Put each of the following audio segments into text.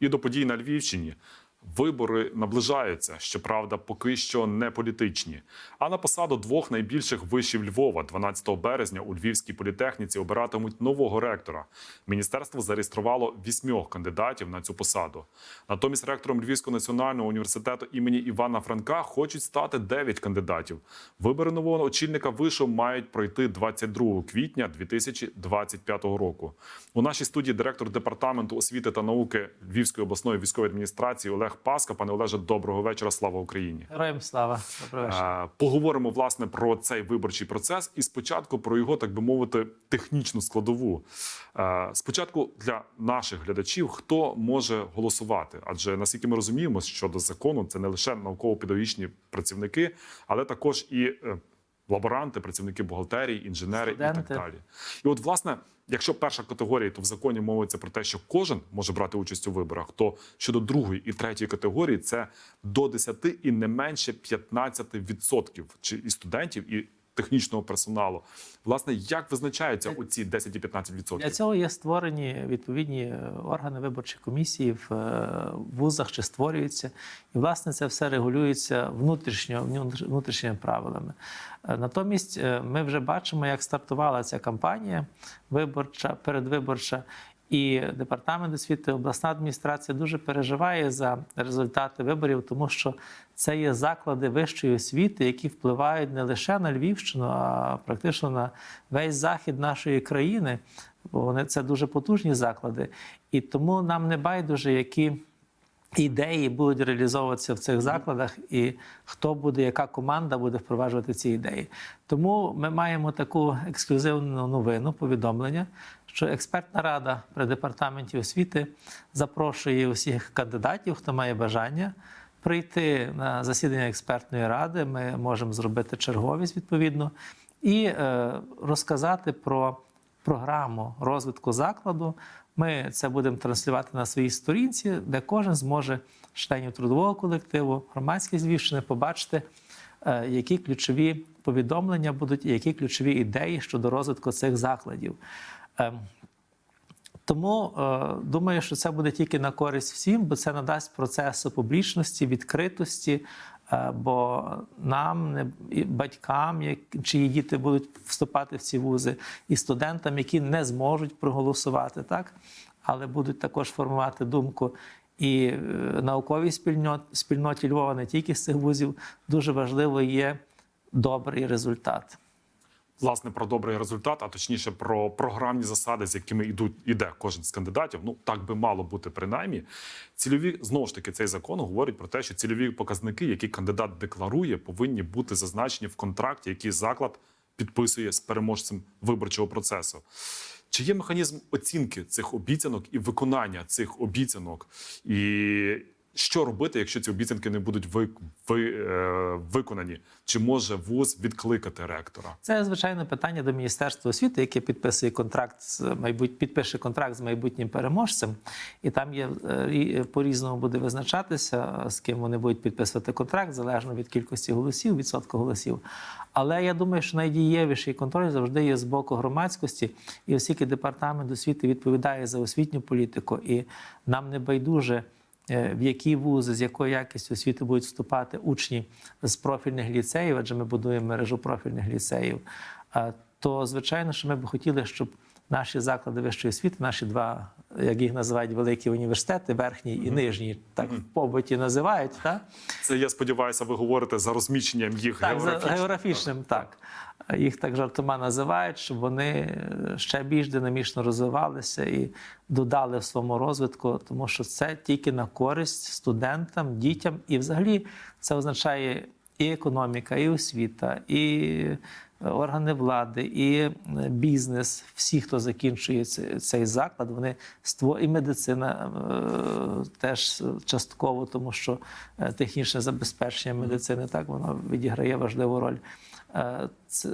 І до подій на Львівщині. Вибори наближаються, щоправда, поки що не політичні. А на посаду двох найбільших вишів Львова 12 березня у Львівській політехніці обиратимуть нового ректора. Міністерство зареєструвало вісьмьох кандидатів на цю посаду. Натомість ректором Львівського національного університету імені Івана Франка хочуть стати дев'ять кандидатів. Вибори нового очільника вишу мають пройти 22 квітня 2025 року. У нашій студії директор департаменту освіти та науки Львівської обласної військової адміністрації Олег Паска. Пане Олеже, доброго вечора. Слава Україні. Героям слава. Вечір. Е, Поговоримо власне про цей виборчий процес і спочатку про його, так би мовити, технічну складову. Е, Спочатку для наших глядачів, хто може голосувати, адже наскільки ми розуміємо, щодо закону, це не лише науково-педагогічні працівники, але також і е, лаборанти, працівники бухгалтерії, інженери і так далі. І от, власне, якщо перша категорія, то в законі мовиться про те, що кожен може брати участь у виборах, то щодо другої і третьої категорії це до 10 і не менше 15% чи і студентів, і технічного персоналу. Власне, як визначаються оці 10 і 15%? Для цього є створені відповідні е, органи виборчих комісій в е, вузах чи створюються. І, власне, це все регулюється внутрішньо, внутрішніми правилами. Е, Натомість е, ми вже бачимо, як стартувала ця кампанія виборча, передвиборча. І департамент освіти, обласна адміністрація дуже переживає за результати виборів, тому що це є заклади вищої освіти, які впливають не лише на Львівщину, а практично на весь захід нашої країни. Бо вони це дуже потужні заклади. І тому нам не байдуже, які ідеї будуть реалізовуватися в цих закладах, і хто буде, яка команда буде впроваджувати ці ідеї. Тому ми маємо таку ексклюзивну новину, повідомлення, що експертна рада при департаменті освіти запрошує усіх кандидатів, хто має бажання. Прийти на засідання експертної ради, ми можемо зробити черговість відповідно і е, розказати про програму розвитку закладу. Ми це будемо транслювати на своїй сторінці, де кожен зможе членів трудового колективу, громадськість Львівщини побачити, е, які ключові повідомлення будуть і які ключові ідеї щодо розвитку цих закладів. Ем, тому е, думаю, що це буде тільки на користь всім, бо це надасть процесу публічності, відкритості. е, Бо нам, батькам, чиї діти будуть вступати в ці вузи, і студентам, які не зможуть проголосувати, так? але будуть також формувати думку. І е, науковій спільноті, спільноті Львова, не тільки з цих вузів, дуже важливо є добрий результат. Власне, про добрий результат, а точніше про програмні засади, з якими йдуть іде кожен з кандидатів. Ну так би мало бути принаймні. Цільові знову ж таки цей закон говорить про те, що цільові показники, які кандидат декларує, повинні бути зазначені в контракті, який заклад підписує з переможцем виборчого процесу. Чи є механізм оцінки цих обіцянок і виконання цих обіцянок? І що робити, якщо ці обіцянки не будуть ви, ви, е, виконані? Чи може вуз відкликати ректора? Це звичайно питання до Міністерства освіти, яке підписує контракт з майбут... підпише контракт з майбутнім переможцем, і там є е, по-різному буде визначатися, з ким вони будуть підписувати контракт, залежно від кількості голосів, відсотку голосів. Але я думаю, що найдієвіший контроль завжди є з боку громадськості, і оскільки департамент освіти відповідає за освітню політику, і нам не байдуже. Е, В які вузи, з якою якістю освіти будуть вступати учні з профільних ліцеїв, адже ми будуємо мережу профільних ліцеїв, то звичайно, що ми б хотіли, щоб наші заклади вищої освіти, наші два, як їх називають, великі університети, верхній і нижній, так в побуті називають, так? Це я сподіваюся, ви говорите за розміщенням їх Так, за географічно. географічним, так. Їх так жартома називають, щоб вони е, ще більш динамічно розвивалися і додали в своєму розвитку, тому що це тільки на користь студентам, дітям, і взагалі це означає і економіка, і освіта, і органи влади, і е, бізнес, всі, хто закінчує цей заклад, вони і медицина е, теж частково, тому що е, технічне забезпечення медицини так воно відіграє важливу роль.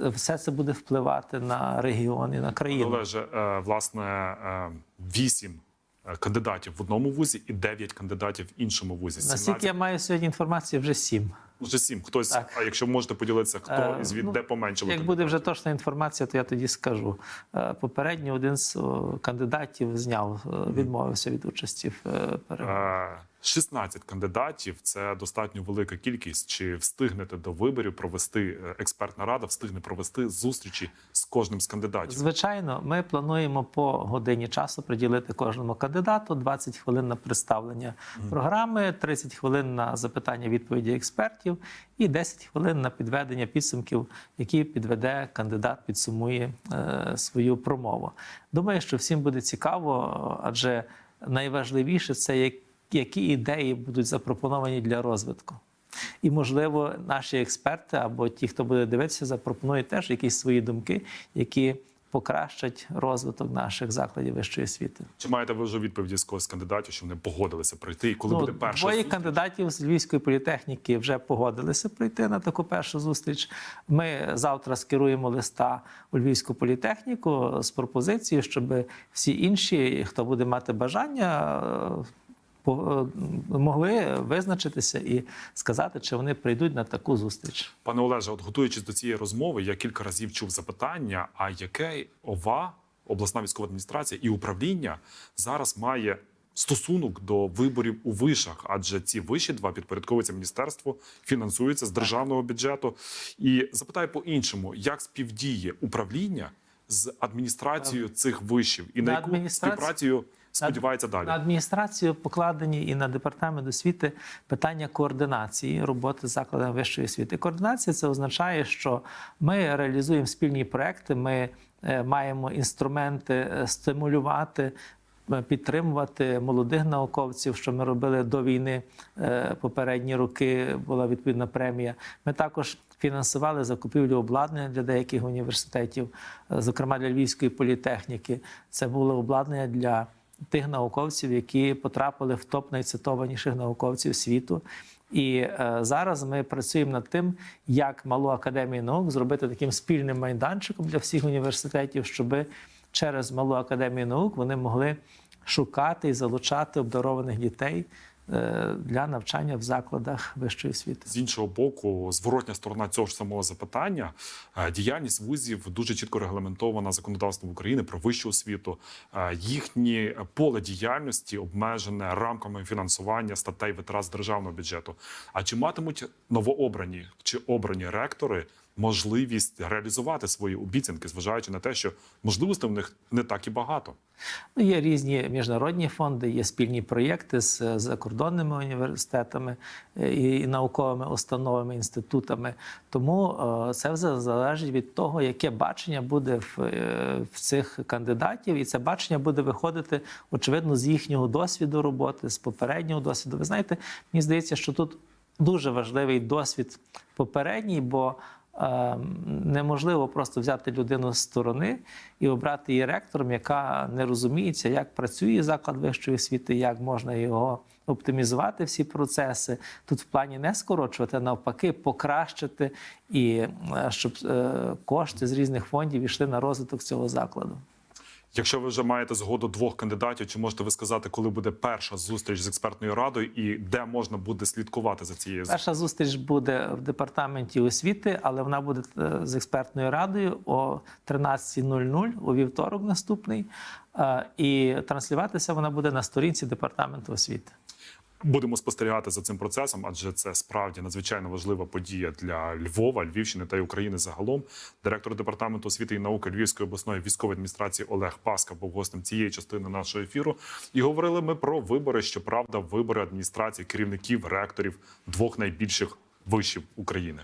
Все це буде впливати на регіон і на країну. Олеже, власне вісім. Кандидатів в одному вузі і дев'ять кандидатів в іншому вузі. Наскільки я маю сьогодні інформацію? вже сім. Вже сім хтось. Так. А якщо можете поділитися, хто е, звід ну, де? Як буде вже точна інформація, то я тоді скажу. Е, попередньо один з е, кандидатів зняв, відмовився від участі в переговорах. Е, 16 кандидатів це достатньо велика кількість. Чи встигнете до виборів провести е, експертна рада, встигне провести зустрічі з кожним з кандидатів? Звичайно, ми плануємо по годині часу приділити кожному кандидату 20 хвилин на представлення програми, 30 хвилин на запитання відповіді експертів і 10 хвилин на підведення підсумків, які підведе кандидат, підсумує е, свою промову. Думаю, що всім буде цікаво, адже найважливіше це як- які ідеї будуть запропоновані для розвитку. І, можливо, наші експерти або ті, хто буде дивитися, запропонують теж якісь свої думки, які покращать розвиток наших закладів вищої освіти. Чи маєте ви вже відповіді з когось з кандидатів, що вони погодилися прийти? І коли буде перша Ну, двоє зустріч? кандидатів з Львівської політехніки вже погодилися прийти на таку першу зустріч. Ми завтра скеруємо листа у Львівську політехніку з пропозицією, щоб всі інші, хто буде мати бажання. Е, е, Могли визначитися і сказати, чи вони прийдуть на таку зустріч. Пане Олеже, от готуючись до цієї розмови, я кілька разів чув запитання: а яке ОВА, обласна військова адміністрація і управління зараз має стосунок до виборів у вишах? Адже ці виші два підпорядковуються міністерству, фінансуються з державного бюджету. І запитаю по-іншому, як співдіє управління з адміністрацією цих вишів, і на На яку співпрацю сподівається далі? На адміністрацію покладені і на департамент освіти питання координації роботи з закладами вищої освіти. Координація це означає, що ми реалізуємо спільні проекти, ми е, маємо інструменти е, стимулювати. е, Підтримувати молодих науковців, що ми робили до війни попередні роки, була відповідна премія. Ми також фінансували закупівлю обладнання для деяких університетів, зокрема для Львівської політехніки. Це було обладнання для тих науковців, які потрапили в топ найцитованіших науковців світу. І е, зараз ми працюємо над тим, як малу академію наук зробити таким спільним майданчиком для всіх університетів, щоб через малу академію наук вони могли шукати і залучати обдарованих дітей для навчання в закладах вищої освіти. З іншого боку, зворотня сторона цього ж самого запитання е, діяльність вузів дуже чітко регламентована законодавством України про вищу освіту. Е, Їхнє поле діяльності обмежене рамками фінансування статей витрат з державного бюджету. А чи матимуть новообрані чи обрані ректори можливість реалізувати свої обіцянки, зважаючи на те, що можливостей в них не так і багато? Ну, є різні міжнародні фонди, є спільні проєкти з е, закордонними університетами е, і науковими установами, інститутами. Тому е, це все залежить від того, яке бачення буде в, в цих кандидатів, і це бачення буде виходити очевидно з їхнього досвіду роботи, з попереднього досвіду. Ви знаєте, мені здається, що тут дуже важливий досвід попередній, бо неможливо просто взяти людину з сторони і обрати її ректором, яка не розуміється, як працює заклад вищої освіти, як можна його оптимізувати всі процеси. Тут в плані не скорочувати, а навпаки, покращити і е, щоб е, кошти з різних фондів йшли на розвиток цього закладу. Якщо ви вже маєте згоду двох кандидатів, чи можете ви сказати, коли буде перша зустріч з експертною радою і де можна буде слідкувати за цією? Перша зустріч буде в департаменті освіти, але вона буде е, з експертною радою о 13.00 у вівторок наступний. Е, І транслюватися вона буде на сторінці департаменту освіти. Будемо спостерігати за цим процесом, адже це справді надзвичайно важлива подія для Львова, Львівщини та України загалом. Директор департаменту освіти і науки Львівської обласної військової адміністрації Олег Паска був гостем цієї частини нашого ефіру. І говорили ми про вибори. Щоправда, вибори адміністрації керівників ректорів двох найбільших вишів України.